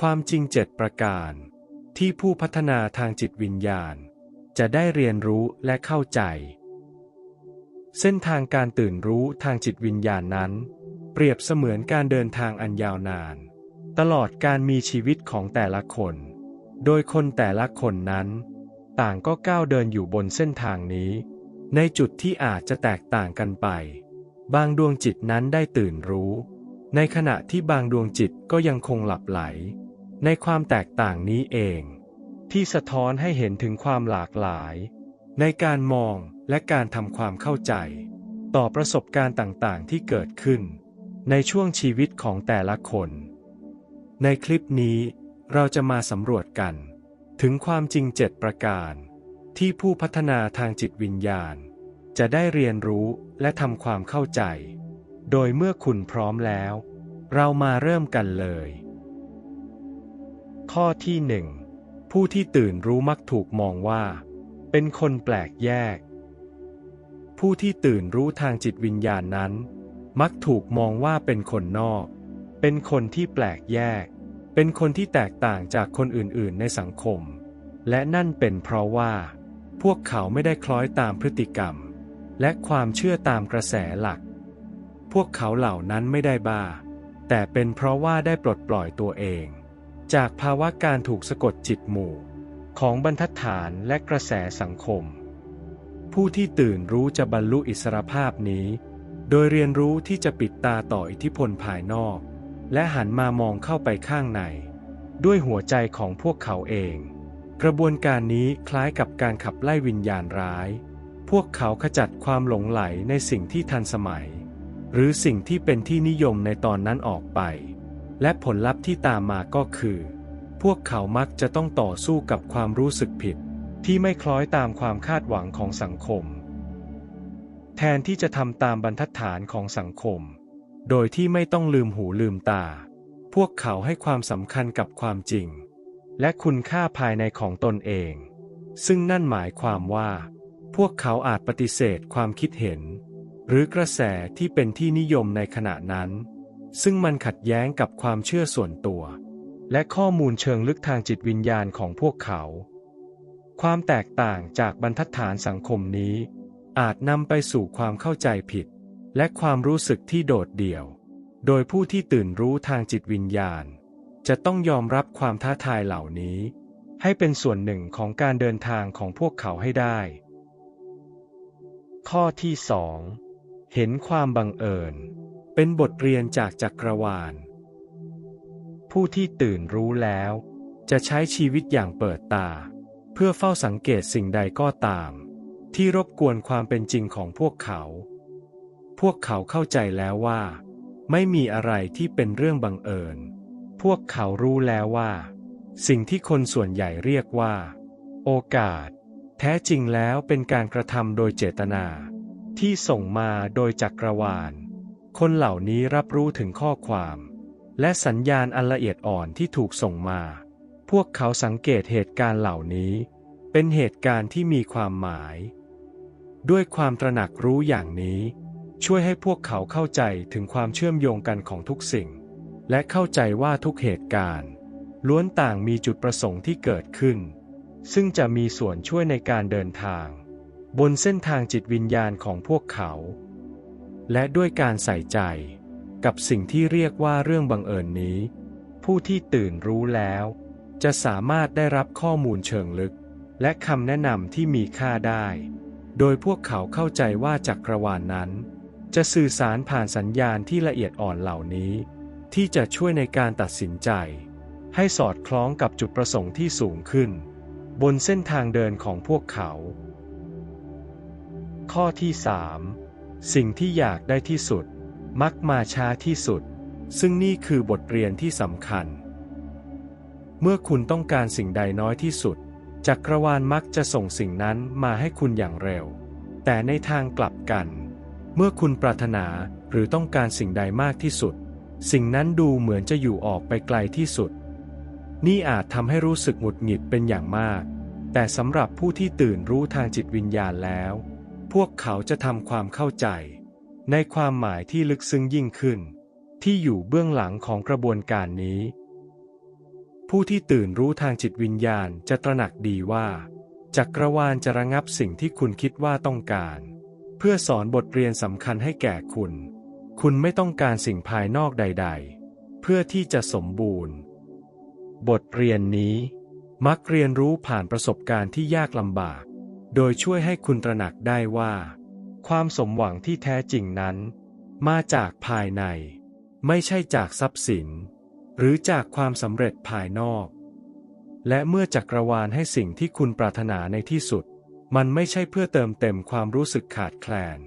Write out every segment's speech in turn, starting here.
ความจริงเจ็ดประการ ที่ผู้พัฒนาทางจิตวิญญาณ จะได้เรียนรู้และเข้าใจ เส้นทางการตื่นรู้ทางจิตวิญญาณนั้น เปรียบเสมือนการเดินทางอันยาวนาน ตลอดการมีชีวิตของแต่ละคน โดยคนแต่ละคนนั้น ต่างก็ก้าวเดินอยู่บนเส้นทางนี้ ในจุดที่อาจจะแตกต่างกันไป บางดวงจิตนั้นได้ตื่นรู้ ในขณะที่บางดวงจิตก็ยังคงหลับไหล ในความแตกต่างนี้เอง ที่สะท้อนให้เห็นถึงความหลากหลาย ในการมองและการทำความเข้าใจ ต่อประสบการณ์ต่างๆ ที่เกิดขึ้น ในช่วงชีวิตของแต่ละคน ในคลิปนี้เราจะมาสำรวจกัน ถึงความจริงเจ็ดประการ ที่ผู้พัฒนาทางจิตวิญญาณ จะได้เรียนรู้และทำความเข้าใจ โดยเมื่อคุณพร้อมแล้ว เรามาเริ่มกันเลย ข้อที่หนึ่งผู้ที่ตื่นรู้มักถูกมองว่า เป็นคนแปลกแยก ผู้ที่ตื่นรู้ทางจิตวิญญาณนั้น มักถูกมองว่าเป็นคนนอก เป็นคนที่แปลกแยก เป็นคนที่แตกต่างจากคนอื่นๆ ในสังคม และนั่นเป็นเพราะว่า พวกเขาไม่ได้คล้อยตามพฤติกรรม และความเชื่อตามกระแสหลัก พวกเขาเหล่านั้นไม่ได้บ้า แต่เป็นเพราะว่าได้ปลดปล่อยตัวเอง จากภาวะการถูกสะกดจิตหมู่ ของบรรทัดฐานและกระแสสังคม ผู้ที่ตื่นรู้จะบรรลุอิสรภาพนี้ โดยเรียนรู้ที่จะปิดตาต่ออิทธิพลภายนอก และหันมามองเข้าไปข้างใน ด้วยหัวใจของพวกเขาเอง กระบวนการนี้คล้ายกับการขับไล่วิญญาณร้าย พวกเขาขจัดความหลงไหลในสิ่งที่ทันสมัย หรือสิ่งที่เป็นที่นิยมในตอนนั้นออกไป และผลลัพธ์ที่ตามมาก็คือ พวกเขามักจะต้องต่อสู้กับความรู้สึกผิด ที่ไม่คล้อยตามความคาดหวังของสังคม แทนที่จะทำตามบรรทัดฐานของสังคม โดยที่ไม่ต้องลืมหูลืมตา พวกเขาให้ความสำคัญกับความจริง และคุณค่าภายในของตนเอง ซึ่งนั่นหมายความว่า พวกเขาอาจปฏิเสธความคิดเห็น หรือกระแสที่เป็นที่นิยมในขณะนั้น ซึ่งมันขัดแย้งกับความเชื่อส่วนตัว และข้อมูลเชิงลึกทางจิตวิญญาณของพวกเขา ความแตกต่างจากบรรทัดฐานสังคมนี้ อาจนำไปสู่ความเข้าใจผิด และความรู้สึกที่โดดเดี่ยว โดยผู้ที่ตื่นรู้ทางจิตวิญญาณ จะต้องยอมรับความท้าทายเหล่านี้ ให้เป็นส่วนหนึ่งของการเดินทางของพวกเขาให้ได้ ข้อที่สองเห็นความบังเอิญ เป็นบทเรียนจากจักรวาล ผู้ที่ตื่นรู้แล้ว จะใช้ชีวิตอย่างเปิดตา เพื่อเฝ้าสังเกตสิ่งใดก็ตาม ที่รบกวนความเป็นจริงของพวกเขา พวกเขาเข้าใจแล้วว่า ไม่มีอะไรที่เป็นเรื่องบังเอิญ พวกเขารู้แล้วว่า สิ่งที่คนส่วนใหญ่เรียกว่า โอกาส แท้จริงแล้วเป็นการกระทำโดยเจตนา ที่ส่งมาโดยจักรวาล คนเหล่านี้รับรู้ถึงข้อความ และสัญญาณอันละเอียดอ่อนที่ถูกส่งมา พวกเขาสังเกตเหตุการณ์เหล่านี้ เป็นเหตุการณ์ที่มีความหมาย ด้วยความตระหนักรู้อย่างนี้ ช่วยให้พวกเขาเข้าใจถึงความเชื่อมโยงกันของทุกสิ่ง และเข้าใจว่าทุกเหตุการณ์ ล้วนต่างมีจุดประสงค์ที่เกิดขึ้น ซึ่งจะมีส่วนช่วยในการเดินทาง บนเส้นทางจิตวิญญาณของพวกเขา และด้วยการใส่ใจ กับสิ่งที่เรียกว่าเรื่องบังเอิญนี้ ผู้ที่ตื่นรู้แล้ว จะสามารถได้รับข้อมูลเชิงลึก และคำแนะนำที่มีค่าได้ โดยพวกเขาเข้าใจว่าจักรวาลนนั้น จะสื่อสารผ่านสัญญาณที่ละเอียดอ่อนเหล่านี้ ที่จะช่วยในการตัดสินใจ ให้สอดคล้องกับจุดประสงค์ที่สูงขึ้น บนเส้นทางเดินของพวกเขา ข้อที่ 3 สิ่งที่อยากได้ที่สุด มักมาช้าที่สุด ซึ่งนี่คือบทเรียนที่สำคัญ เมื่อคุณต้องการสิ่งใดน้อยที่สุด จักรวาลมักจะส่งสิ่งนั้นมาให้คุณอย่างเร็ว แต่ในทางกลับกัน เมื่อคุณปรารถนาหรือต้องการสิ่งใดมากที่สุด สิ่งนั้นดูเหมือนจะอยู่ออกไปไกลที่สุด นี่อาจทำให้รู้สึกหงุดหงิดเป็นอย่างมาก แต่สำหรับผู้ที่ตื่นรู้ทางจิตวิญญาณแล้ว พวกเขาจะทำความเข้าใจ ในความหมายที่ลึกซึ้งยิ่งขึ้น ที่อยู่เบื้องหลังของกระบวนการนี้ ผู้ที่ตื่นรู้ทางจิตวิญญาณจะตระหนักดีว่า จักรวาลจะระงับสิ่งที่คุณคิดว่าต้องการ เพื่อสอนบทเรียนสำคัญให้แก่คุณ คุณไม่ต้องการสิ่งภายนอกใด ๆ เพื่อที่จะสมบูรณ์ บทเรียนนี้ มักเรียนรู้ผ่านประสบการณ์ที่ยากลำบาก โดยช่วยให้คุณตระหนักได้ว่า ความสมหวังที่แท้จริงนั้น มาจากภายใน ไม่ใช่จากทรัพย์สิน หรือจากความสำเร็จภายนอก และเมื่อจักรวาลให้สิ่งที่คุณปรารถนาในที่สุด มันไม่ใช่เพื่อเติมเต็มความรู้สึกขาดแคลน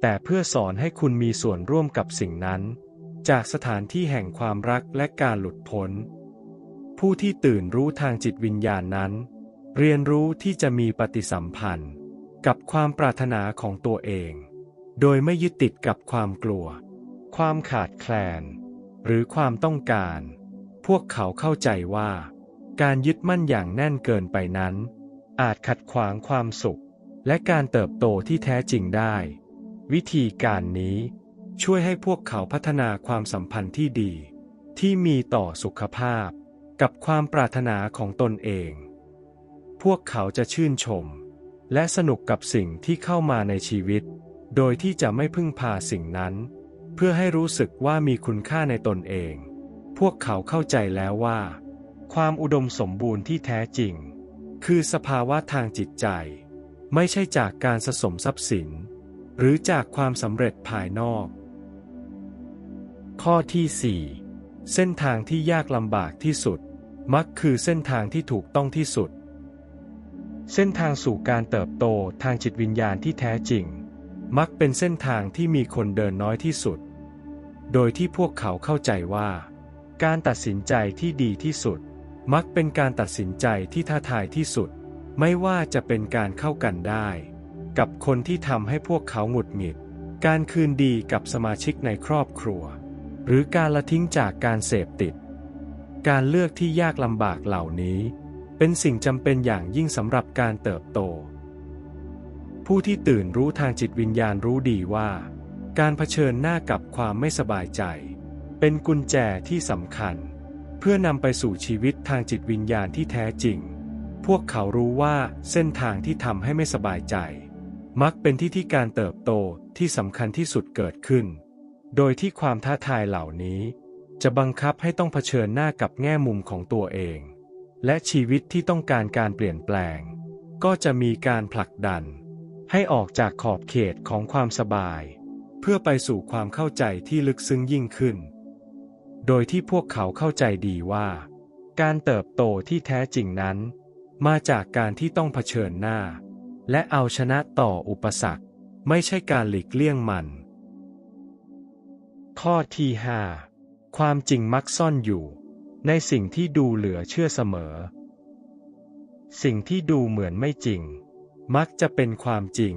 แต่เพื่อสอนให้คุณมีส่วนร่วมกับสิ่งนั้น จากสถานที่แห่งความรักและการหลุดพ้น ผู้ที่ตื่นรู้ทางจิตวิญญาณนั้น เรียนรู้ที่จะมีปฏิสัมพันธ์ กับความปรารถนาของตัวเอง โดยไม่ยึดติดกับความกลัว ความขาดแคลน หรือความต้องการ พวกเขาเข้าใจว่า การยึดมั่นอย่างแน่นเกินไปนั้น อาจขัดขวางความสุข และการเติบโตที่แท้จริงได้ วิธีการนี้ช่วยให้พวกเขาพัฒนาความสัมพันธ์ที่ดี ที่มีต่อสุขภาพ กับความปรารถนาของตนเอง วกเขาจะชื่นชม และสนุกกับสิ่งที่เข้ามาในชีวิต โดยที่จะไม่พึ่งพาสิ่งนั้น เพื่อให้รู้สึกว่ามีคุณค่าในตนเอง พวกเขาเข้าใจแล้วว่า ความอุดมสมบูรณ์ที่แท้จริง คือสภาวะทางจิตใจ ไม่ใช่จากการสะสมทรัพย์สิน หรือจากความสำเร็จภายนอก ข้อที่ 4 เส้นทางที่ยากลำบากที่สุด มักคือเส้นทางที่ถูกต้องที่สุด เส้นทางสู่การเติบโตทางจิตวิญญาณที่แท้จริง มักเป็นเส้นทางที่มีคนเดินน้อยที่สุด โดยที่พวกเขาเข้าใจว่า การตัดสินใจที่ดีที่สุด มักเป็นการตัดสินใจที่ท้าทายที่สุด ไม่ว่าจะเป็นการเข้ากันได้ กับคนที่ทำให้พวกเขาหงุดหงิด การคืนดีกับสมาชิกในครอบครัว หรือการละทิ้งจากการเสพติด การเลือกที่ยากลำบากเหล่านี้ เป็นสิ่งจำเป็นอย่างยิ่งสำหรับการเติบโต ผู้ที่ตื่นรู้ทางจิตวิญญาณรู้ดีว่า การเผชิญหน้ากับความไม่สบายใจ เป็นกุญแจที่สำคัญ เพื่อนำไปสู่ชีวิตทางจิตวิญญาณที่แท้จริง พวกเขารู้ว่าเส้นทางที่ทำให้ไม่สบายใจ มักเป็นที่ที่การเติบโตที่สำคัญที่สุดเกิดขึ้น โดยที่ความท้าทายเหล่านี้ จะบังคับให้ต้องเผชิญหน้ากับแง่มุมของตัวเอง และชีวิตที่ต้องการการเปลี่ยนแปลง ก็จะมีการผลักดัน ให้ออกจากขอบเขตของความสบาย เพื่อไปสู่ความเข้าใจที่ลึกซึ้งยิ่งขึ้น โดยที่พวกเขาเข้าใจดีว่า การเติบโตที่แท้จริงนั้น มาจากการที่ต้องเผชิญหน้า และเอาชนะต่ออุปสรรค ไม่ใช่การหลีกเลี่ยงมัน ข้อที่ 5 ความจริงมักซ่อนอยู่ ในสิ่งที่ดูเหลือเชื่อเสมอ สิ่งที่ดูเหมือนไม่จริง มักจะเป็นความจริง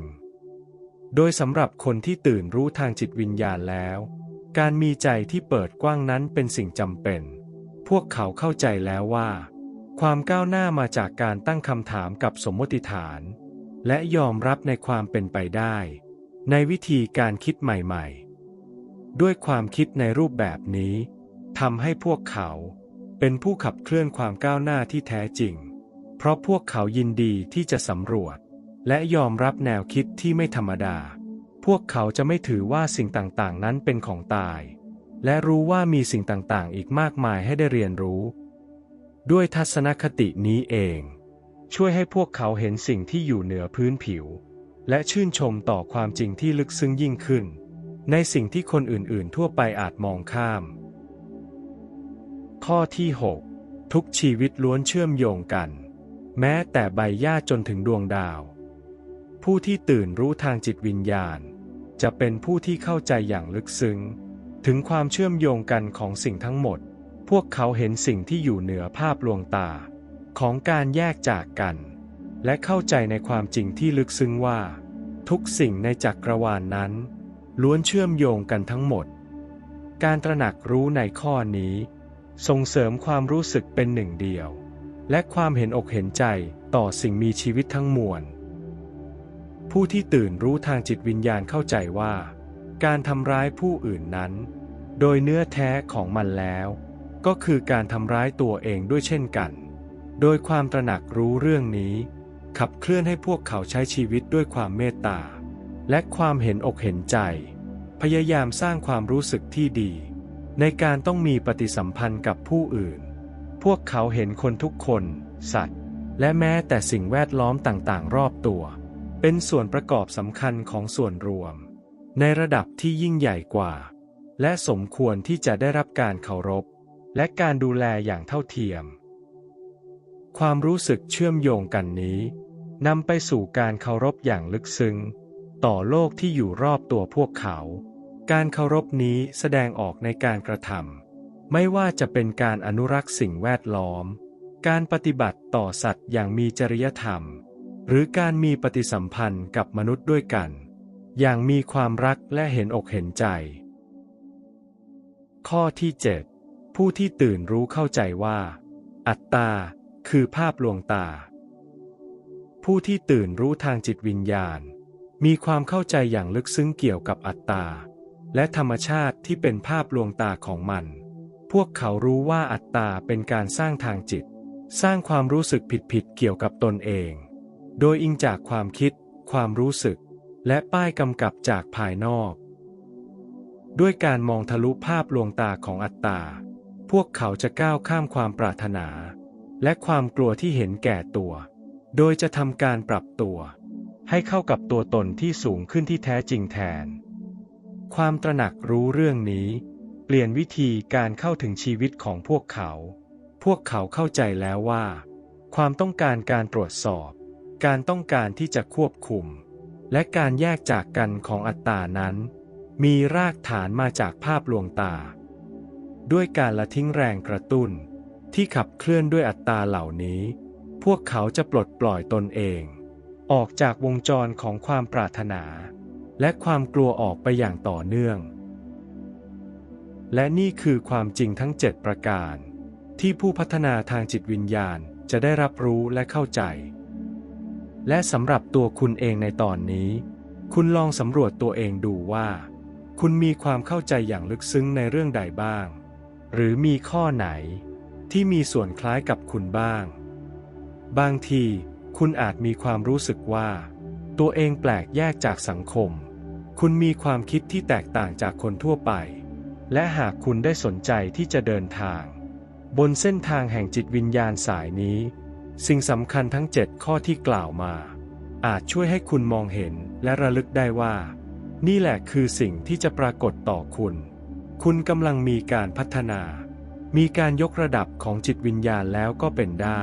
โดยสำหรับคนที่ตื่นรู้ทางจิตวิญญาณแล้ว การมีใจที่เปิดกว้างนั้นเป็นสิ่งจำเป็น พวกเขาเข้าใจแล้วว่า ความก้าวหน้ามาจากการตั้งคำถามกับสมมติฐาน และยอมรับในความเป็นไปได้ ในวิธีการคิดใหม่ๆ ด้วยความคิดในรูปแบบนี้ทำให้พวกเขา เป็นผู้ขับเคลื่อนความก้าวหน้าที่แท้จริง เพราะพวกเขายินดีที่จะสำรวจ และยอมรับแนวคิดที่ไม่ธรรมดา พวกเขาจะไม่ถือว่าสิ่งต่างๆ นั้นเป็นของตาย และรู้ว่ามีสิ่งต่างๆ อีกมากมายให้ได้เรียนรู้ ด้วยทัศนคตินี้เอง ช่วยให้พวกเขาเห็นสิ่งที่อยู่เหนือพื้นผิว และชื่นชมต่อความจริงที่ลึกซึ้งยิ่งขึ้น ในสิ่งที่คนอื่นๆ ทั่วไปอาจมองข้าม ข้อที่ 6 ทุกชีวิตล้วนเชื่อมโยงกัน แม้แต่ใบหญ้าจนถึงดวงดาว ผู้ที่ตื่นรู้ทางจิตวิญญาณ จะเป็นผู้ที่เข้าใจอย่างลึกซึ้ง ถึงความเชื่อมโยงกันของสิ่งทั้งหมด พวกเขาเห็นสิ่งที่อยู่เหนือภาพลวงตา ของการแยกจากกัน และเข้าใจในความจริงที่ลึกซึ้งว่า ทุกสิ่งในจักรวาลนนั้น ล้วนเชื่อมโยงกันทั้งหมด การตระหนักรู้ในข้อนี้ ส่งเสริมความรู้สึกเป็นหนึ่งเดียว และความเห็นอกเห็นใจต่อสิ่งมีชีวิตทั้งมวล ผู้ที่ตื่นรู้ทางจิตวิญญาณเข้าใจว่า การทำร้ายผู้อื่นนั้น โดยเนื้อแท้ของมันแล้ว ก็คือการทำร้ายตัวเองด้วยเช่นกัน โดยความตระหนักรู้เรื่องนี้ ขับเคลื่อนให้พวกเขาใช้ชีวิตด้วยความเมตตาและความเห็นอกเห็นใจ พยายามสร้างความรู้สึกที่ดี ในการต้องมีปฏิสัมพันธ์กับผู้อื่น พวกเขาเห็นคนทุกคน สัตว์ และแม้แต่สิ่งแวดล้อมต่างๆ รอบตัว เป็นส่วนประกอบสำคัญของส่วนรวม ในระดับที่ยิ่งใหญ่กว่า และสมควรที่จะได้รับการเคารพ และการดูแลอย่างเท่าเทียม ความรู้สึกเชื่อมโยงกันนี้นำไปสู่การเคารพอย่างลึกซึ้ง ต่อโลกที่อยู่รอบตัวพวกเขา การเคารพนี้แสดงออกในการกระทำไม่ว่าจะเป็นการอนุรักษ์สิ่งแวดล้อม การปฏิบัติต่อสัตว์อย่างมีจริยธรรม หรือการมีปฏิสัมพันธ์กับมนุษย์ด้วยกัน อย่างมีความรักและเห็นอกเห็นใจ ข้อที่ 7 ผู้ที่ตื่นรู้เข้าใจว่า อัตตา คือภาพลวงตา ผู้ที่ตื่นรู้ทางจิตวิญญาณ มีความเข้าใจอย่างลึกซึ้งเกี่ยวกับอัตตา และธรรมชาติที่เป็นภาพลวงตาของมัน พวกเขารู้ว่าอัตตาเป็นการสร้างทางจิต สร้างความรู้สึกผิดๆเกี่ยวกับตนเอง โดยอิงจากความคิด ความรู้สึก และป้ายกำกับจากภายนอก ด้วยการมองทะลุภาพลวงตาของอัตตา พวกเขาจะก้าวข้ามความปรารถนา และความกลัวที่เห็นแก่ตัว โดยจะทำการปรับตัว ให้เข้ากับตัวตนที่สูงขึ้นที่แท้จริงแทน ความตระหนักรู้เรื่องนี้ เปลี่ยนวิธีการเข้าถึงชีวิตของพวกเขา พวกเขาเข้าใจแล้วว่า ความต้องการการตรวจสอบ การต้องการที่จะควบคุม และการแยกจากกันของอัตตานั้น มีรากฐานมาจากภาพลวงตา ด้วยการละทิ้งแรงกระตุ้น ที่ขับเคลื่อนด้วยอัตตาเหล่านี้ พวกเขาจะปลดปล่อยตนเอง ออกจากวงจรของความปรารถนา และความกลัวออกไปอย่างต่อเนื่อง และนี่คือความจริงทั้ง 7 ประการ ที่ผู้พัฒนาทางจิตวิญญาณจะได้รับรู้และเข้าใจ และสำหรับตัวคุณเองในตอนนี้ คุณลองสำรวจตัวเองดูว่า คุณมีความเข้าใจอย่างลึกซึ้งในเรื่องใดบ้าง หรือมีข้อไหนที่มีส่วนคล้ายกับคุณบ้าง บางทีคุณอาจมีความรู้สึกว่า ตัวเองแปลกแยกจากสังคม คุณมีความคิดที่แตกต่างจากคนทั่วไป และหากคุณได้สนใจที่จะเดินทาง บนเส้นทางแห่งจิตวิญญาณสายนี้ สิ่งสำคัญทั้ง 7 ข้อที่กล่าวมา อาจช่วยให้คุณมองเห็นและระลึกได้ว่า นี่แหละคือสิ่งที่จะปรากฏต่อคุณ คุณกำลังมีการพัฒนา มีการยกระดับของจิตวิญญาณแล้วก็เป็นได้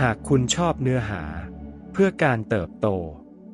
หากคุณชอบเนื้อหา เพื่อการเติบโต